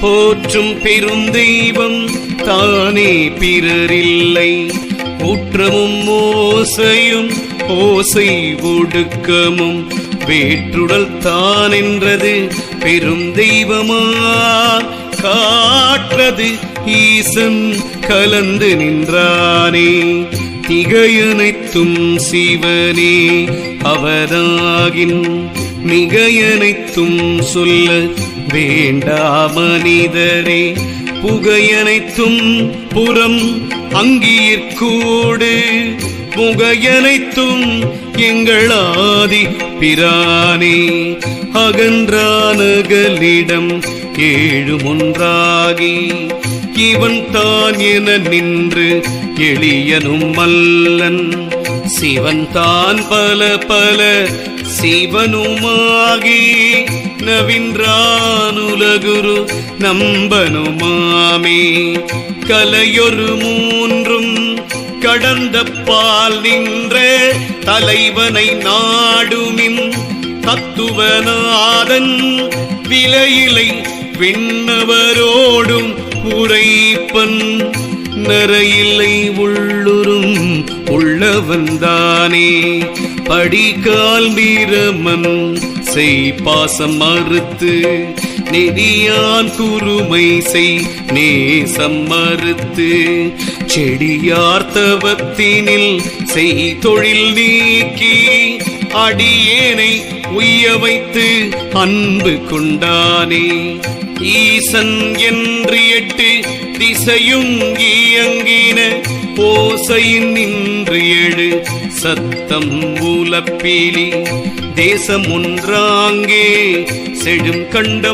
போற்றும் பெருந்தெய்வம் தானே பிறரில்லை ஊற்றமும் ஓசையும் ஓசை ஒடுக்கமும் வேற்றுடல் தான் என்றது பெரும் தெய்வமா? காற்றது ஈசன் கலந்து நின்றானே திகையனைத்தும் சிவனே அவதாகின் மிகையனைத்தும் சொல்ல வேண்டா மனிதரே புகையனைத்தும் புறம் அங்கீர்கூடு புகையனைத்தும் எங்கள் ஆதி பிரானே. அகன்றானகலிடம் ஏழு ஒன்றாகி இவன் தான் என நின்று எளியனும் மல்லன். சிவன் தான் பல பல சிவனுமாகி நவின்றானுலகுரு நம்பனுமாமே. கலையொரு மூன்றும் கடந்த பால் நின்ற தலைவனை நாடுமின் தத்துவநாதன். விலையிலை விண்ணவரோடும் உரைப்பன். நிறையில்லை உள்ளுரும் உள்ளவன்தானே படிகால் வீரமன் செய் பாசம் மறுத்து. நெறியான் குருமை செய் நேசம் மறுத்து. செடியார்த்தவத்தினில் செய் தொழில் நீக்கி அடியேனை உய்ய வைத்து அன்பு கொண்டானே. ஈசன் என்று எட்டு திசையும் இயங்கின ஓசையின் நின்று எழு சத்தம் மூலப்பீலி தேசம் ஒன்றாங்கே செடும் கண்டம்